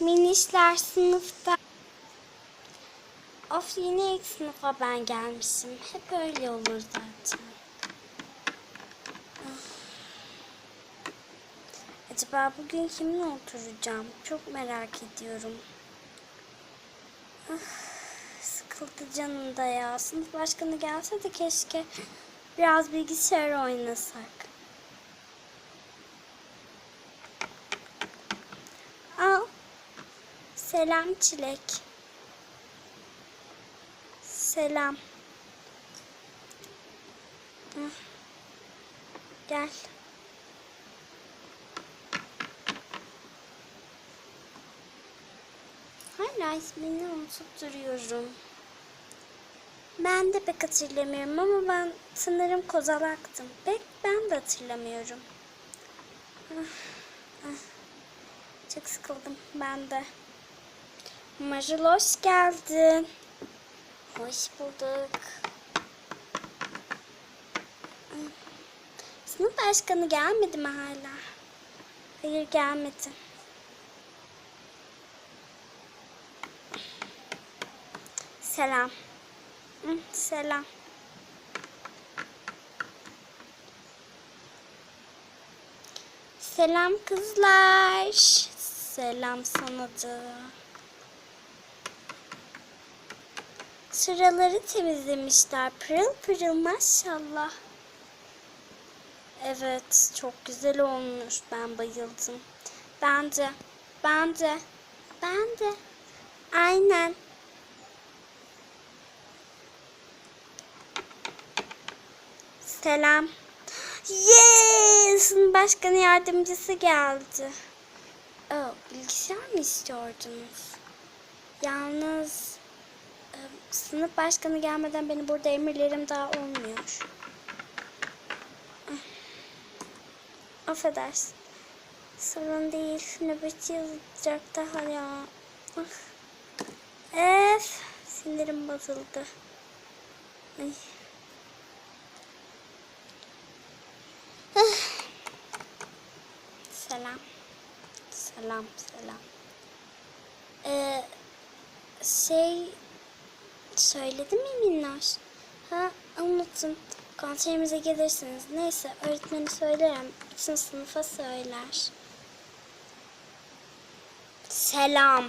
Minişler sınıfta. Of yine ilk sınıfa ben gelmişim. Hep öyle olur zaten. Ah. Acaba bugün kiminle oturacağım? Çok merak ediyorum. Ah, sıkıldı canım da ya. Sınıf başkanı gelse de keşke biraz bilgisayar oynasak. Selam Çilek. Selam. Gel. Hala ismini unutup duruyorum. Ben de pek hatırlamıyorum ama ben sanırım kozalaktım. Pek ben de hatırlamıyorum. Çok sıkıldım ben de. Marul hoş geldin. Hoş bulduk. Sınıf başkanı gelmedi mi hala? Hayır gelmedi. Selam. Selam. Selam kızlar. Selam sana da. Sıraları temizlemişler. Pırıl pırıl maşallah. Evet, çok güzel olmuş. Ben bayıldım. Ben de, ben de, ben de. Aynen. Selam. Yes! Başkan yardımcısı geldi. Oh, bilgisayar mı istiyordunuz? Yalnız sınıf başkanı gelmeden benim burada emirlerim daha olmuyor. Ah, Affedersin. Sorun değil. Nöbetçi yazacak daha ya. Ah. Öf. Sinirim bozuldu. Ay. Selam. Selam, selam. Ee, şey söyledim mi Minnoş? Ha, unuttum. Konserimize gelirsiniz. Neyse, öğretmeni söylerim. Bütün sınıfa söyler. Selam.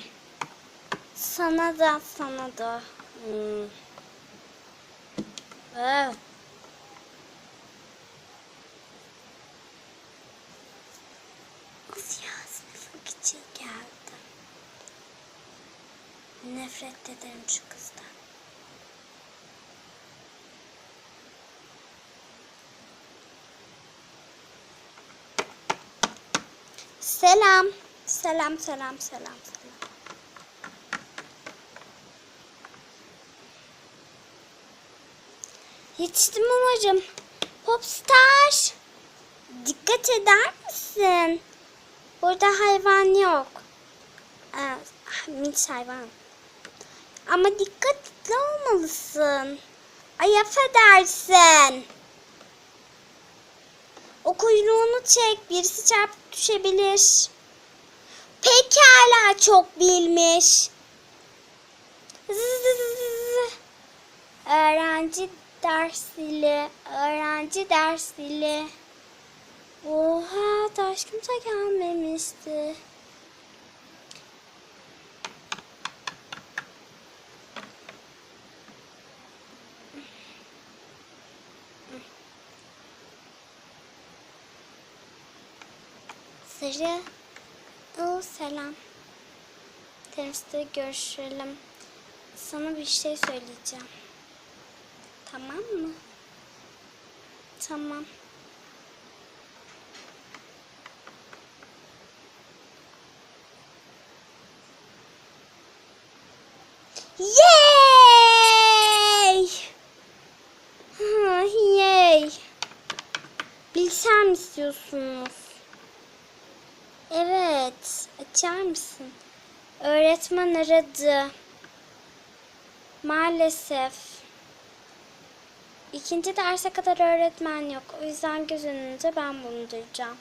Sana da, sana da. Hmm. Geldi. Nefret ederim şu kızdan. Selam. Selam, selam, selam. Yetiştim umarım. Popstar. Dikkat eder misin? Burada hayvan yok. Ee, minik hayvan. Ama dikkatli olmalısın. Ay affedersin. O kuyruğunu çek. Birisi çarpıp düşebilir. Pekala çok bilmiş. Öğrenci dersli, öğrenci dersli. Oha taşkın da gelmemişti. Sarı. Oo, selam. Teniste görüşelim. Sana bir şey söyleyeceğim. Tamam mı? Tamam. Yay! Ha, yay! Bilgisayar mı istiyorsunuz? Evet. Açar mısın? Öğretmen aradı. Maalesef. İkinci derse kadar öğretmen yok. O yüzden göz önünde ben bulunduracağım.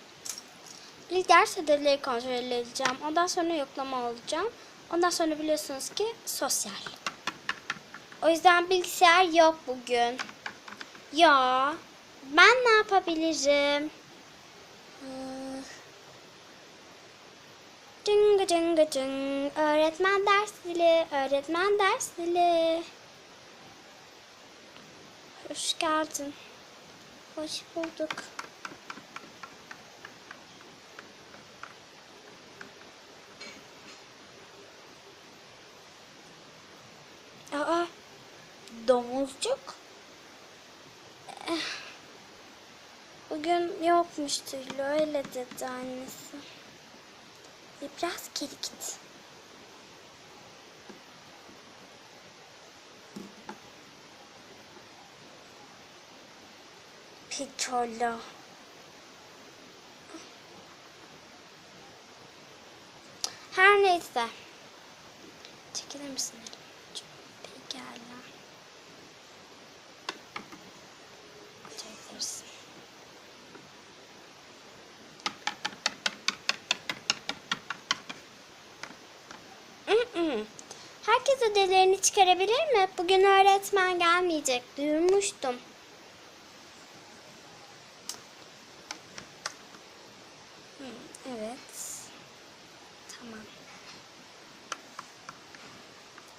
İlk ders ödevleri kontrol edeceğim. Ondan sonra yoklama alacağım. Ondan sonra biliyorsunuz ki sosyal. O yüzden bilgisayar yok bugün. Ya ben ne yapabilirim? Hmm. Cıngı cıngı cıng. Öğretmen ders zili, öğretmen ders zili. Hoş geldin. Hoş bulduk. Aa, domuzcuk. Eh, Bugün yokmuş türlü öyle dedi annesi. E, Biraz geri git. Piccolo. Her neyse. Çekilir misin Herkes ödevlerini çıkarabilir mi? Bugün öğretmen gelmeyecek. Duyurmuştum. Hmm, evet. Tamam.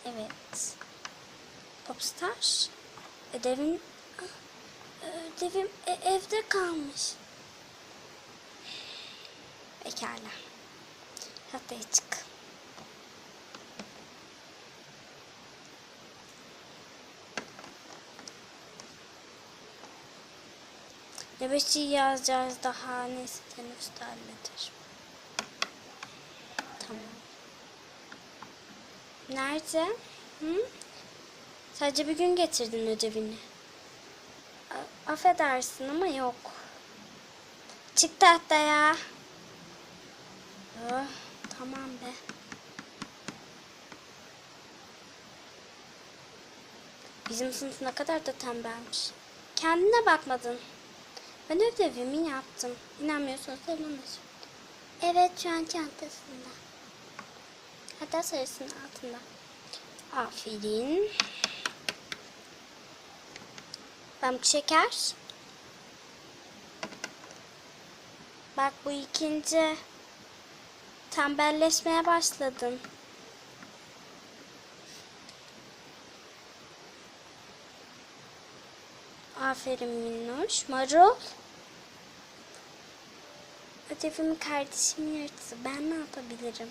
Evet. Popstar. Ödevim... Ah, Ödevim e- evde kalmış. Pekala. Tahtaya çık. Nöbetçi yazacağız daha neyse teneffüste halleder. Tamam. Nerede? Hı? Sadece bir gün getirdin ödevini. A- affedersin ama yok. Çık tahtaya. Oh, tamam be. Bizim sınıf ne kadar da tembelmiş. Kendine bakmadın. Ben ödevimi yaptım. İnanmıyorsanız elime Evet şu an çantasında. Hatta sarısının altında. Aferin. Pamuk şeker. Bak bu ikinci. Tembelleşmeye başladın. Aferin minnoş. Marul. Ödevimi kardeşim yırttı. Ben ne yapabilirim?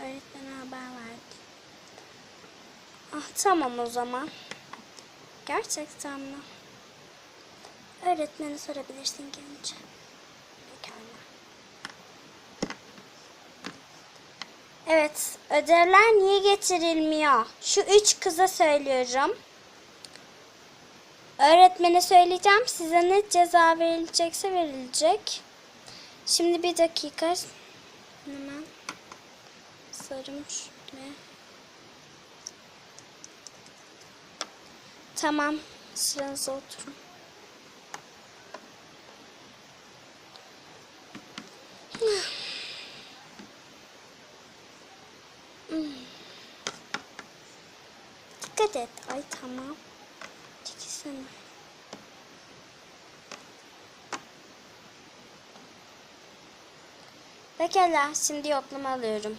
Öğretmene haber verdi. Ah tamam o zaman. Gerçekten mi? Öğretmene sorabilirsin gelince. Pekala. Evet, ödevler niye getirilmiyor? Şu üç kıza söylüyorum. Öğretmene söyleyeceğim. Size ne ceza verilecekse verilecek. Şimdi bir dakika. Hemen sarım şöyle. Tamam. Sıranıza oturun. Hmm. Dikkat et. Ay tamam. Pekala, şimdi yoklama alıyorum.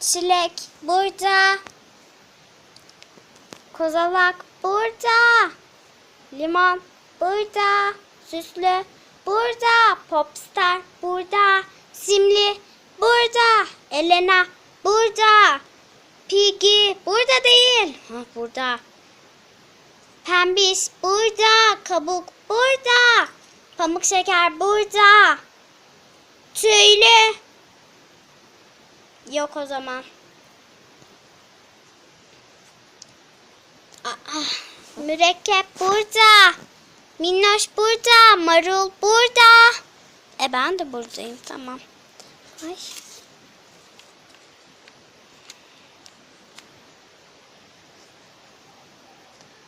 Çilek burada. Kozalak burada. Limon burada. Süslü burada. Popstar burada. Simli burada. Elena burada. Piggy burada değil. Ha, burada. Pembiş burada. Kabuk burada. Pamuk şeker burada. Tüylü. Yok o zaman. Aa, mürekkep burada. Minnoş burada. Marul burada. E ben de buradayım. Tamam. Ay.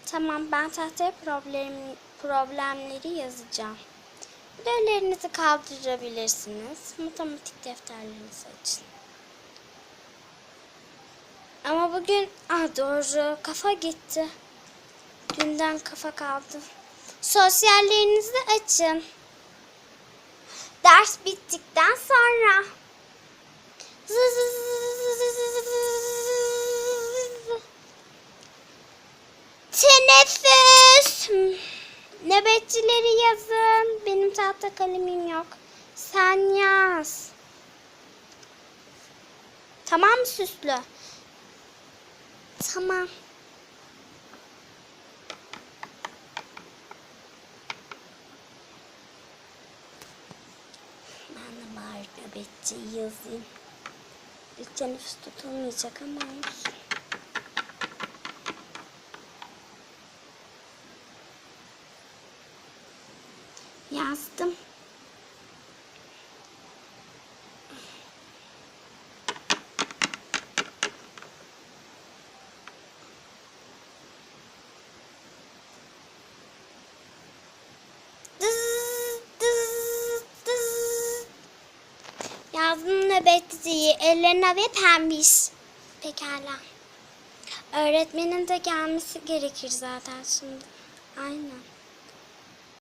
Tamam ben tahtaya problem, problemleri yazacağım. Ödevlerinizi kaldırabilirsiniz. Matematik defterlerinizi açın. Ama bugün ah doğru kafa gitti. Dünden kafa kaldı. Sosyallerinizi açın. Ders bittikten sonra. Teneffüs. Nöbetçileri yazın. Benim tahta kalemim yok. Sen yaz. Tamam süslü? Tamam. Ben de bari nöbetçiyi yazayım. İlk teneffüs tutulmayacak ama olsun. Yazdım. Yazdım nöbetçiyi ellerine ve pembiş. Pekala. Öğretmenin de gelmesi gerekir zaten şimdi. Aynen.